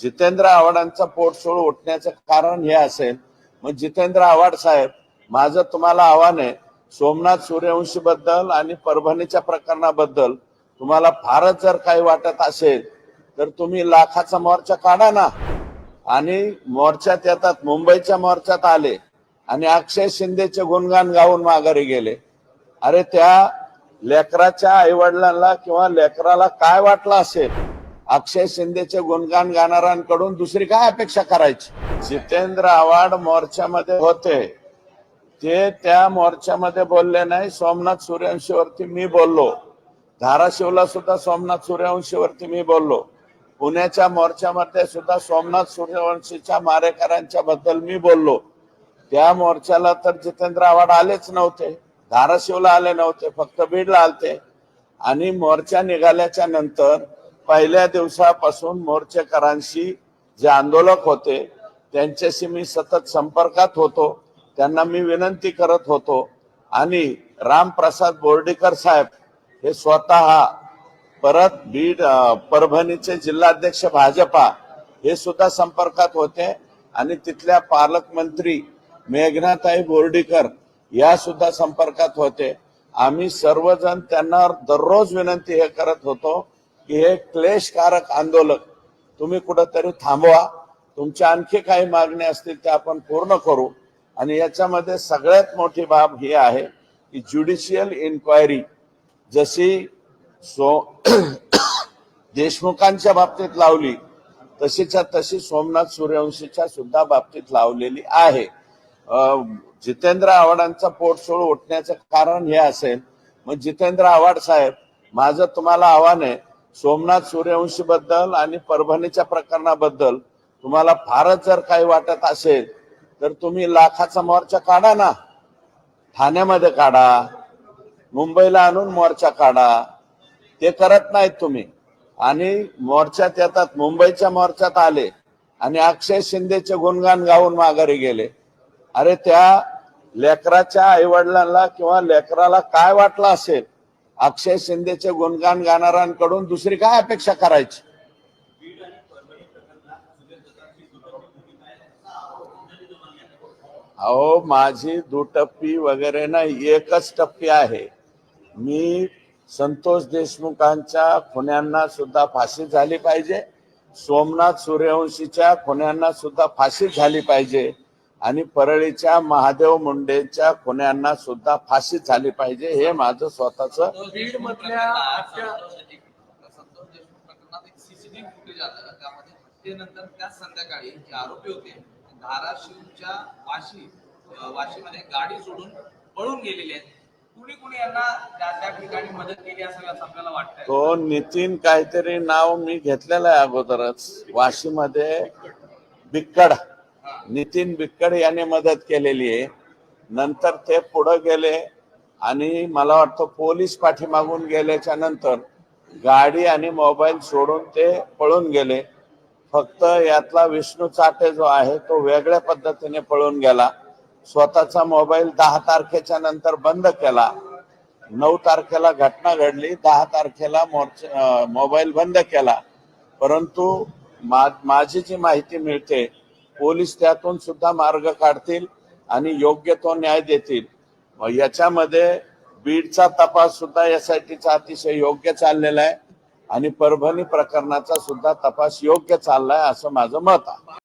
जितेंद्र आव्हाडांचा पोटसोळ उठण्याचं कारण हे असेल. मग जितेंद्र आव्हाड साहेब माझं तुम्हाला आव्हान आहे सोमनाथ सूर्यवंशी बद्दल आणि परभणीच्या प्रकरणाबद्दल तुम्हाला फारच जर काही वाटत असेल तर तुम्ही लाखाचा मोर्चा काढा ना. आणि मोर्चात येतात मुंबईच्या मोर्चात आले आणि अक्षय शिंदेचे गुणगान गाऊन माघारी गेले. अरे त्या लेकराच्या आईवडिलांना किंवा लेकराला काय वाटलं असेल? अक्षय शिंदेचे गुणगान गाणाऱ्यांकडून दुसरी काय अपेक्षा करायची? जितेंद्र आव्हाड मोर्चामध्ये होते. ते त्या मोर्चामध्ये बोलले नाही. सोमनाथ सूर्यवंशीवरती मी बोललो. धाराशिवला सुद्धा सोमनाथ सूर्यवंशीवरती मी बोललो. पुण्याच्या मोर्चामध्ये सुद्धा सोमनाथ सूर्यवंशीच्या मारेकऱ्यांच्या बद्दल मी बोललो. त्या मोर्चाला तर जितेंद्र आव्हाड आलेच नव्हते. धाराशिवला आले नव्हते. फक्त बीडला आलते. आणि मोर्चा निघाल्याच्या नंतर पहिल्या दिवसापासून मोर्चेकरांशी जे आंदोलक होते त्यांच्याशी मी सतत संपर्कात होतो. त्यांना मी विनंती करत होतो. आणि रामप्रसाद बोर्डीकर साहेब हे स्वतः परत बीड परभणीचे जिल्हाध्यक्ष भाजपा हे सुद्धा संपर्कात होते. आणि तिथल्या पालकमंत्री मेघनाताई बोर्डीकर या सुद्धा संपर्कात होते. आम्ही सर्वजण त्यांना दररोज विनंती हे करत होतो की हे क्लेशकारक आंदोलन तुम्ही कुठंतरी थांबवा. तुमच्या आणखी काही मागणी असतील त्या आपण पूर्ण करू. आणि याच्यामध्ये सगळ्यात मोठी बाब ही आहे की ज्युडिशियल इन्क्वायरी जशी सो देशमुखांच्या बाबतीत लावली तशीच्या तशी सोमनाथ सूर्यवंशीच्या सुद्धा बाबतीत लावलेली आहे. जितेंद्र आव्हाडांचा पोटसोळ उठण्याचं कारण हे असेल. मग जितेंद्र आव्हाड साहेब माझं तुम्हाला आव्हान आहे सोमनाथ सूर्यवंशी बद्दल आणि परभणीच्या प्रकरणाबद्दल तुम्हाला फारच जर काही वाटत असेल तर तुम्ही लाखाचा मोर्चा काढा ना. ठाण्यामध्ये काढा मुंबईला आणून मोर्चा काढा. ते करत नाहीत तुम्ही. आणि मोर्चात येतात मुंबईच्या मोर्चात आले आणि अक्षय शिंदेचे गुणगान गाऊन माघारी गेले. अरे त्या लेकराच्या आईवडिलांना किंवा लेकराला काय वाटलं असेल? अक्षय शिंदेचे गुणगान गाणाऱ्यांकडून दुसरी काय अपेक्षा करायची? अहो माझी दुटप्पी वगैरे नाही एकच टप्पी आहे. मी संतोष देशमुखांच्या खुन्यांना सुद्धा फाशी झाली पाहिजे. सोमनाथ सूर्यवंशीच्या खुन्यांना सुद्धा फाशी झाली पाहिजे. आणि परळीच्या महादेव मुंडेच्या खुन्यांना सुद्धा फाशी झाली पाहिजे हे माझं स्वतःच ते नंतर त्या संध्याकाळी जे आरोपी होते धाराशिवच्या वाशी अं, वाशीमध्ये गाडी सोडून पळून गेलेले आहेत. कुणी कुणी यांना त्या त्या ठिकाणी मदत केली असावी असं आपल्याला वाटतंय? तो नितीन काहीतरी नाव मी घेतलेलं आहे अगोदरच. वाशीमध्ये बिक्कड नितीन बिक्कड याने मदत केलेली आहे. नंतर ते पुढे गेले आणि मला वाटतं पोलीस पाठीमागून गेल्याच्यानंतर गाडी आणि मोबाईल सोडून ते पळून गेले. फक्त यातला विष्णू चाटे जो आहे तो वेगळ्या पद्धतीने पळून गेला. स्वतःचा मोबाईल दहा तारखेच्या नंतर बंद केला. नऊ तारखेला घटना घडली. दहा तारखेला मोर्चा मोबाईल बंद केला. परंतु माझी जी माहिती मिळते पोलीस त्यातून सुद्धा मार्ग काढतील आणि योग्य तो न्याय देतील. मग याच्यामध्ये बीडचा तपास सुद्धा एसआयटीचा अतिशय योग्य चाललेला आहे आणि परभणी प्रकरणाचा सुद्धा तपास योग्य चाललाय असं माझं मत आहे.